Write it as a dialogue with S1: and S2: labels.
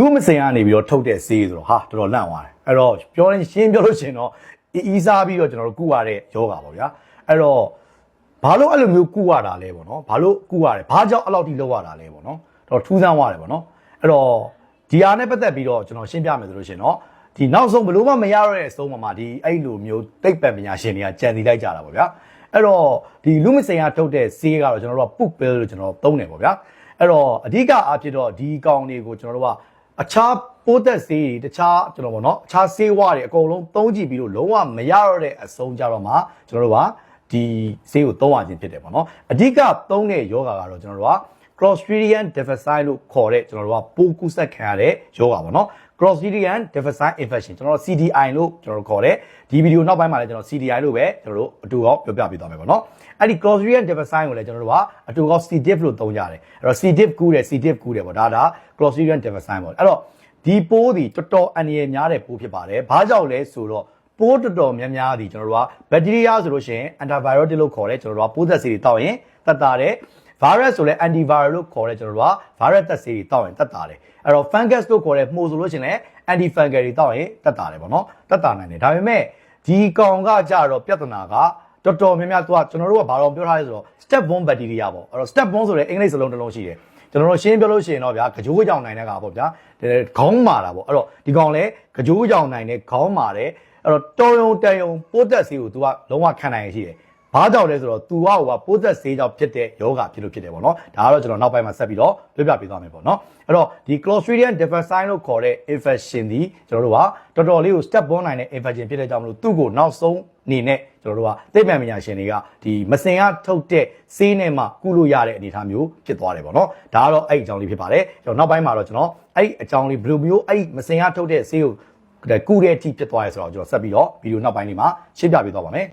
S1: လူမစင်ကနေပြီးတော့ထုတ်တဲ့ဆေးဆိုတော့ဟာတော်တော်လန့်သွားတယ်အဲ့တော့ပြောရင်ရှင်းပြောလို့ရှရင်တော့အီးစားပြီးတော့ကျွန်တော်တို့ကုရတဲ့ယောဂါပေါ့ဗျာအဲ့တော့ဘာလို့အဲ့လိုမျိုးကုရတာလဲပေါ့နော်ဘာလို့ကုရတယ်ဘာကြောင့်အဲ့လောက်ထိလောက်ရတာလဲပေါ့နော်တော့ထူးဆန်းသွားတယ်ပေါ့နော်အဲ့တော့ဒီဟာနဲ့ပတ်သက်ပြီးတော့ကျွန်တော်ရှင်းပြမယ်ဆိုလို့ရှရင်တော့ဒီနောက်ဆုံးဘလို့မှမရတော့တဲ့အဆုံးမှာဒီအဲ့လိုမျိုးတိတ်ပံပညာရှင်တွေကကြံစီလိုက်ကြတာပေါ့ဗျာအဲ့တော့ဒီလူမစင်ကထုတ်တဲ့ဆေးကတော့ကျွန်တော်တို့ကပုတ်ပဲလို့ကျွန်တော်သုံးတယ်ပေါ့ဗျာအဲ့တော့အဓိကအဖြစ်တော့ဒီကောင်တွေကိုကျွန်တော်တို့က အခြားပိုးသက်ဆေးတွေတခြားကျွန်တော်ဗောနော်အခြားဆေးဝါးတွေအကုန်လုံးသုံးကြည့်ပြီးတော့လုံးဝမရတော့တဲ့အဆုံးကြတော့မှကျွန်တော်တို့ကဒီဆေးကိုသုံးရခြင်းဖြစ်တယ်ဗောနော်အဓိကသုံးတဲ့ယောဂါကတော့ကျွန်တော်တို့က Clostridium difficile လို့ခေါ်တဲ့ကျွန်တော်တို့ကပိုးကူးစက်ခံရတဲ့ယောဂါဗောနော် Clostridium difficile infection ကျွန်တော်တို့ CDI လို့ကျွန်တော်တို့ခေါ်တဲ့ဒီဗီဒီယိုနောက်ပိုင်းမှာလည်းကျွန်တော် CDI လို့ပဲကျွန်တော်တို့အတူကောပြောပြပေးသွားမယ်ဗောနော် အဲ့ဒီ Clostridium difficile ကိုလည်းကျွန်တော်တို့ကအတူကော C diff လို့သုံးကြတယ်အဲ့တော့ C diff ကူးတယ် C diff ကူးတယ်ဗောဒါဒါ Clostridium difficile ပေါ့အဲ့တော့ဒီပိုးဒီတော်တော်အန္တရာယ်များတဲ့ပိုးဖြစ်ပါတယ်ဘာကြောင့်လဲဆိုတော့ပိုးတော်တော်များများဒီကျွန်တော်တို့ကဘက်တီးရီးယားဆိုလို့ရှိရင် antibiotic လို့ခေါ်တဲ့ကျွန်တော်တို့ကပိုးသက်ဆေးတွေတောက်ရင်တက်တာတယ် virus ဆိုလဲ antiviral လို့ခေါ်တဲ့ကျွန်တော်တို့က virus သက်ဆေးတွေတောက်ရင်တက်တာတယ်အဲ့တော့ fungus လို့ခေါ်တဲ့မှုဆိုလို့ရှိရင်လည်း anti fungal တွေတောက်ရင်တက်တာတယ်ပေါ့နော်တက်တာနိုင်တယ်ဒါပေမဲ့ဒီကောင်ကကြတော့ပြဿနာက တော်တော်များများသူကကျွန်တော်တို့ကဘာလို့ပြောထားလဲဆိုတော့ step 1 bacteria ပေါ့အဲ့တော့ step 1ဆိုတဲ့အင်္ဂလိပ်စလုံးတစ်လုံးရှိတယ်ကျွန်တော်တို့ရှင်းပြလို့ရှိရင်တော့ဗျာကြိုးကြောင်နိုင်တဲ့ကပေါ့ဗျာခေါင်းမာတာပေါ့အဲ့တော့ဒီကောင်လဲကြိုးကြောင်နိုင်တဲ့ခေါင်းမာတယ်အဲ့တော့တော်ယုံတန်ယုံပိုးသက်ဆေးကို तू ကလုံးဝခံနိုင်ရရှိတယ် ဘာကြောင့်လဲဆိုတော့ तू ကဟိုကပိုးသက်ဆေးကြောင့်ဖြစ်တဲ့ယောဂဖြစ်လို့ဖြစ်တယ်ပေါ့နော်ဒါကတော့ကျွန်တော်နောက်ပိုင်းမှာဆက်ပြီးတော့ပြောပြပေးသွားမယ်ပေါ့နော်အဲ့တော့ဒီ Clostridium difficile လို့ခေါ်တဲ့ infection ဒီကျွန်တော်တို့ကတော်တော်လေးကို step 1နိုင်တဲ့ infection ဖြစ်တဲ့ကြောင့်မလို့သူ့ကိုနောက်ဆုံးအနေနဲ့ကျွန်တော်တို့ကသိပ္ပံပညာရှင်တွေကဒီမစင်ကထုတ်တဲ့ဆေးနဲ့မှကုလို့ရတဲ့အနေအထားမျိုးဖြစ်သွားတယ်ပေါ့နော်ဒါကတော့အဲ့အကြောင်းလေးဖြစ်ပါတယ်ကျွန်တော်နောက်ပိုင်းမှာတော့ကျွန်တော်အဲ့အကြောင်းလေးဘယ်လိုမျိုးအဲ့မစင်ကထုတ်တဲ့ဆေးကိုကုတဲ့အထိဖြစ်သွားရဲဆိုတော့ကျွန်တော်ဆက်ပြီးတော့ဗီဒီယိုနောက်ပိုင်းလေးမှာရှင်းပြပေးသွားပါမယ်